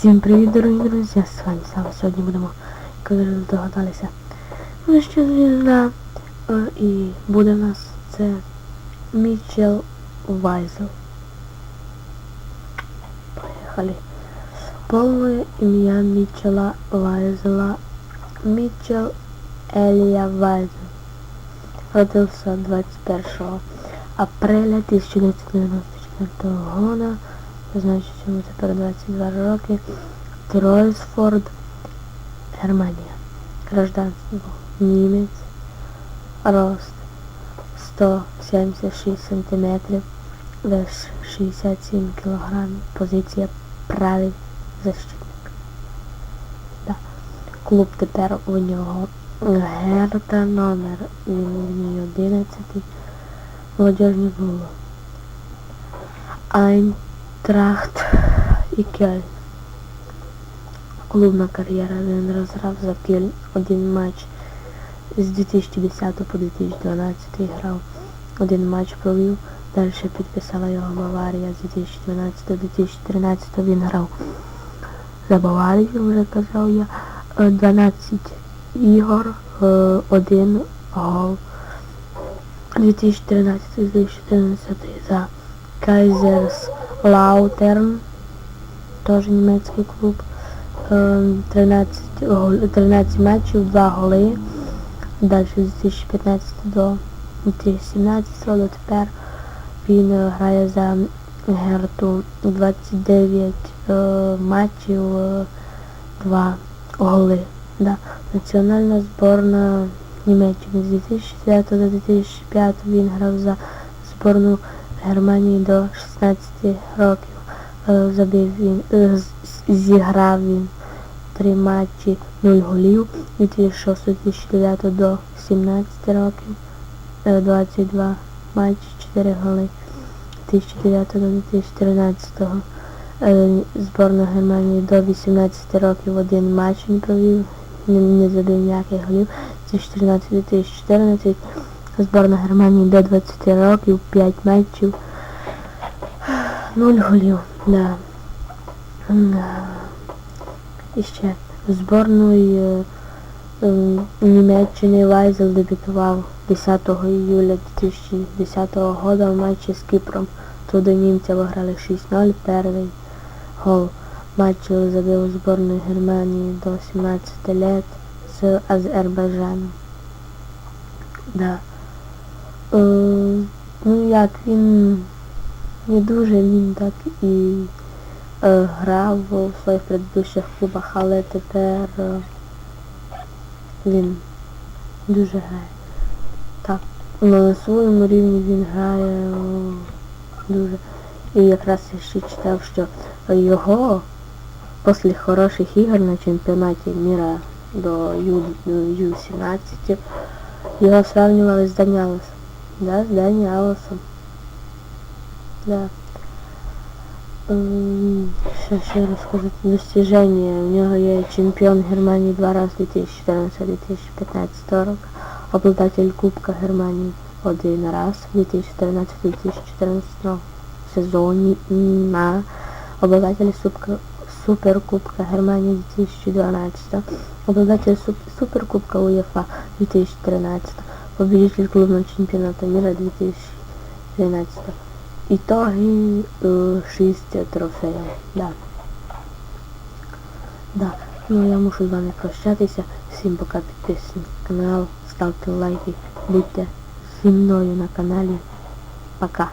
Всім привіт, дорогі друзі! З вами Сава. Сьогодні будемо, як ви вже здогадалися, вища звізда. Е, І буде в нас це Мічел Вайзел. Поїхали. Повне ім'я Мічела Вайзела. Мічел Елія Вайзел. Родився 21 апреля 1994 года. Значить, йому тепер 22 роки. Тройсфорд, Германія. Гражданство. Німець. Рост 176 сантиметрів. Вес 67 кілограмів. Позиція правий защитник. Да. Клуб тепер у нього Герта номер. У ній 11. Молодіжний клуб. Айнтрахт і Кельн. Клубна кар'єра він розграв за Кельн один матч з 2010 по 2012 грав. Один матч провів, далі підписала його Баварія з 2012 до 2013 він грав. За Баварію, вже казав я, е, 12 ігор, е, один гол. 2013-2014 за Кайзерс Лаутерн, теж німецький клуб. Е, 13, 13 матчів, 2 голи. Далі з 2015 до 2017 до тепер він е, грає за Герту 29 е, матчів, 2 голи. Да. Національна зборна Німеччини з 2009 до 2005 він грав за зборну Германії до 16 років. Е, Забив він, е, зіграв він три матчі 0 голів від 2006-2009 до 17 років. Е, 22 матчі 4 голи 2009 до 2013. Е, Зборна Германії до 18 років один матч не провів, не забив ніяких голів. 2014-2014 зборна Германії до 20 років, 5 матчів, 0 голів. Да. І ще зборної е, Німеччини Вайзел дебютував 10 іюля 2010 року в матчі з Кіпром. Туди німця виграли 6-0, перший гол матчу забив у зборної Германії до 17 лет з Азербайджаном. Да. Е, ну як він не дуже він так і е, грав у своїх предыдущих клубах, але тепер е, він дуже грає. Так, на своєму рівні він грає е, дуже. І якраз я ще читав, що його після хороших ігор на чемпіонаті міра до Ю, до Ю-17 його сравнювали з Даніалосом. Да, з Даніалосом. Да. М, Що ще розказати? Достіження. У нього є чемпіон Германії два рази 2014-2015 року. Обладатель Кубка Германії один раз в 2013-2014 сезоні на обладатель Супка, Суперкубка Германії 2012, обладатель суп, Суперкубка УЕФА 2013, победитель клубного чемпионата мира 2013. Итоги э, 6 трофеїв. Да. Да. Ну я мушу з вами прощатися. Всім пока підписуйтесь на канал, ставте лайки, будьте зі мною на каналі. Пока.